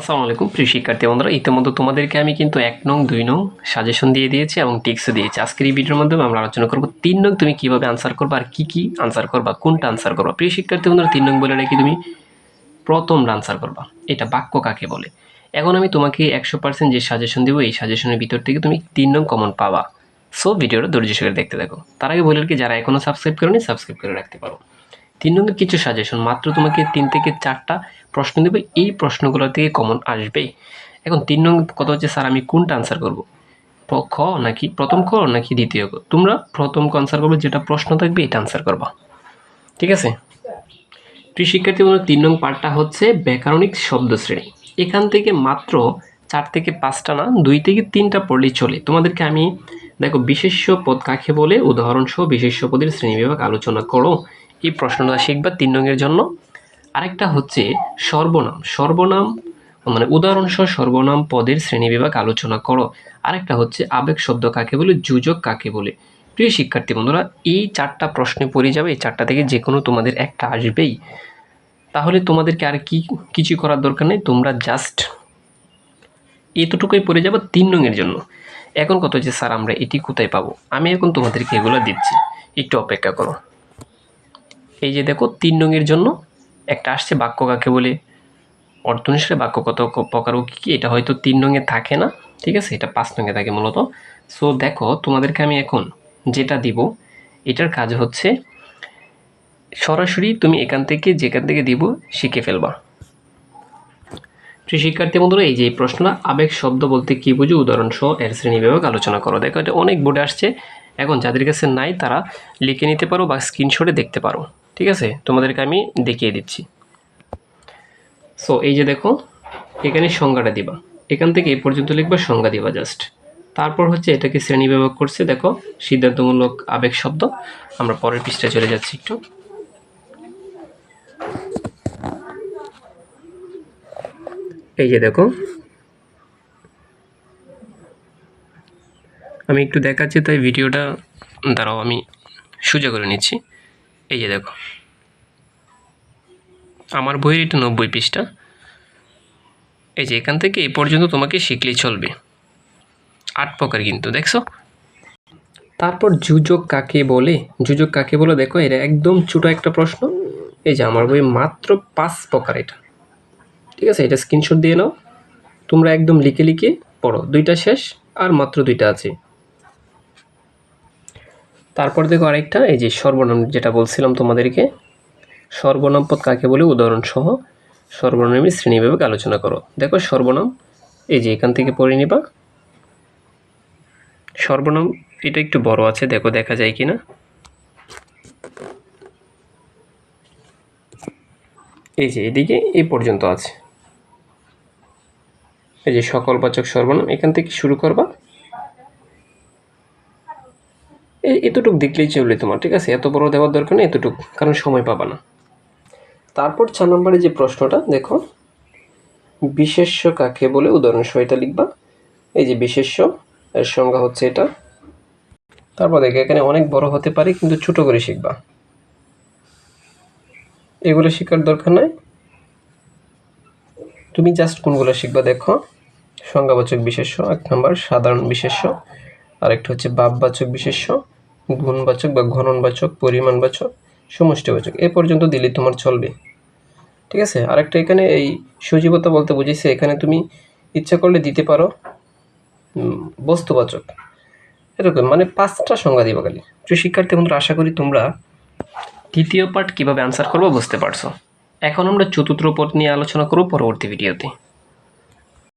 আসসালামু আলাইকুম, প্রিয় শিক্ষার্থী বন্ধুরা। ইতিমধ্যে তোমাদেরকে আমি কিন্তু এক নং, দুই নং সাজেশন দিয়ে দিয়েছি এবং টিক্সও দিয়েছি। আজকের এই ভিডিওর মাধ্যমে আমরা আলোচনা করব তিন নং তুমি কীভাবে আনসার করবা আর কি কি আনসার করবা, কোনটা আনসার করবা। প্রিয় শিক্ষার্থী বন্ধুরা, তিন নং বলে রাখি তুমি, প্রথম আনসার করবা। এটা বাক্য কাকে বলে? এখন আমি তোমাকে একশো পার্সেন্ট যে সাজেশন দেবো, এই সাজেশনের ভিতর থেকে তুমি তিন নং কমন পাবা। সো ভিডিওটা ধৈর্য সহকারে দেখতে থাকো। তার আগে বলে রাখি, যারা এখনও সাবস্ক্রাইব করেনি সাবস্ক্রাইব করে রাখতে পারো। তিন নম্বর কিছু সাজেশন মাত্র তোমাকে তিন থেকে চারটা প্রশ্ন দেবে, এই প্রশ্নগুলো থেকে কমন আসবেই এখন তিন নম্বর কথা হচ্ছে, স্যার, আমি কোনটা আনসার করব? খ নাকি প্রথম খ নাকি দ্বিতীয় খ? তোমরা প্রথম আনসার করবে, যেটা প্রশ্ন থাকবে, এটা আনসার করবা। ঠিক আছে? প্রিয় শিক্ষার্থী বন্ধু তিন নং পার্টটা হচ্ছে ব্যাকরণিক শব্দ শ্রেণি এখান থেকে মাত্র চার থেকে পাঁচটা না, দুই থেকে তিনটা পড়লেই চলে। তোমাদেরকে আমি, দেখো, বিশেষ্য পদ কাকে বলে? উদাহরণসহ বিশেষ্য পদের শ্রেণীবিভাগ আলোচনা করো। এই প্রশ্নটা শিখবা তিন রঙের জন্য? আরেকটা হচ্ছে সর্বনাম সর্বনাম মানে উদাহরণসহ সর্বনাম পদের শ্রেণীবিভাগ আলোচনা করো। আরেকটা হচ্ছে আবেগ শব্দ কাকে বলে, যুজক কাকে বলে। প্রিয় শিক্ষার্থী বন্ধুরা, এই চারটা প্রশ্নে পড়ে যাবে, এই চারটা থেকে যে কোনো তোমাদের একটা আসবেই। তাহলে তোমাদেরকে আর কি কিছু করার দরকার নেই, তোমরা জাস্ট এতটুকুই পড়ে যাব তিন রঙের জন্য। এখন কত হচ্ছে, স্যার, আমরা এটি কোথায় পাবো? আমি এখন তোমাদেরকে এগুলো দিচ্ছি। একটু অপেক্ষা করো। এই যে দেখো, তিন রঙের জন্য একটা আসছে বাক্য কাকে বলে? অর্থনিষ্ঠের বাক্য কত প্রকার কী কী? এটা হয়তো তিন রঙে থাকে না, ঠিক আছে? এটা পাঁচ রঙে থাকে মূলত। সো দেখো, তোমাদেরকে আমি এখন যেটা দিব, এটার কাজ হচ্ছে সরাসরি তুমি এখান থেকে যেখান থেকে দিব, শিখে ফেলবা। প্রিয় শিক্ষার্থী বন্ধুরা, এই যে প্রশ্নটা আবেগ শব্দ বলতে কী বুঝো? উদাহরণ সহ এর শ্রেণি বিভাগ আলোচনা করো। দেখো, এটা অনেক বোর্ডে আসছে। এখন যাদের কাছে নাই, তারা লিখে নিতে পারো বা স্ক্রিনশটে দেখতে পারো। ঠিক আছে? তোমাদেরকে আমি দেখিয়ে দিচ্ছি। সো এই যে দেখো, এখানে সংজ্ঞাটা দিবা। এখান থেকে এই পর্যন্ত লিখবা, সংজ্ঞা দিবা জাস্ট তারপর হচ্ছে এটাকে শ্রেণি বিভাগ করছে, দেখো, সিদ্ধান্তমূলক আবেগ শব্দ। আমরা পরের পৃষ্ঠায় চলে যাচ্ছি একটু। এই যে দেখো, আমি একটু দেখাচ্ছি, তাই ভিডিওটা, দাঁড়াও, আমি সোজা করে নিচ্ছি। এই যে দেখো। আমার বইয়ের এটা নব্বই পৃষ্ঠা। এই যে এখান থেকে এই পর্যন্ত তোমাকে শিখলেই চলবে। আট প্রকার কিন্তু, দেখছ? তারপর যুজক কাকে বলে? যুজক কাকে বলে? দেখো, এটা একদম ছোটো একটা প্রশ্ন। এই যে আমার বই মাত্র পাঁচ প্রকার এটা। ঠিক আছে, এটা স্ক্রিনশট দিয়ে নাও। তোমরা একদম লিখে লিখে পড়ো। দুইটা শেষ আর মাত্র দুইটা আছে। তারপর দেখো আরেকটা, এই যে সর্বনাম যেটা বলছিলাম তোমাদেরকে, সর্বনাম পদ কাকে বলে? উদাহরণ সহ সর্বনামের শ্রেণীবিভাগ আলোচনা করো। দেখো সর্বনাম, এই যে এখান থেকে পড়ে নিবা। সর্বনাম, এটা একটু বড় আছে, দেখো দেখা যায় কি না এই যে এদিকে এই পর্যন্ত আছে। এই যে সকলবাচক সর্বনাম, এখান থেকে শুরু করবা এই এতটুক দেখলেই চলবে তোমার, ঠিক আছে? এত বড় দেওয়ার দরকার নেই, এতটুক, কারণ সময় পাবা না। তারপর চার নম্বরে যে প্রশ্নটা, দেখো, বিশেষ্য কাকে বলে উদাহরণ সহ এটা লিখবা। এই যে বিশেষ্য, এর সংজ্ঞা হচ্ছে এটা। তারপর দেখো, এখানে অনেক বড় হতে পারে, কিন্তু ছোট করে শিখবা। এগুলো শেখার দরকার নাই। তুমি জাস্ট কোনগুলো শিখবা দেখো? সংজ্ঞাবাচক বিশেষ্য, এক নম্বর সাধারণ বিশেষ্য, আরেকটা হচ্ছে বাপবাচক বিশেষ্য। গুণবাচক বা ঘননবাচক, পরিমাণবাচক, সমষ্টিবাচক। এ পর্যন্ত দিলে তোমার চলবে। ঠিক আছে? আরেকটা এখানে এই সজীবতা বলতে বুঝেছে এখানে তুমি ইচ্ছা করলে দিতে পারো বস্তুবাচক। এরকম মানে পাঁচটা সংজ্ঞা দিব খালি। প্রিয় শিক্ষার্থী বন্ধুরা, আশা করি তোমরা দ্বিতীয় পার্ট কীভাবে আনসার করব বুঝতে পারছ। এখন আমরা চতুর্থ পদ নিয়ে আলোচনা করব পরবর্তী ভিডিওতে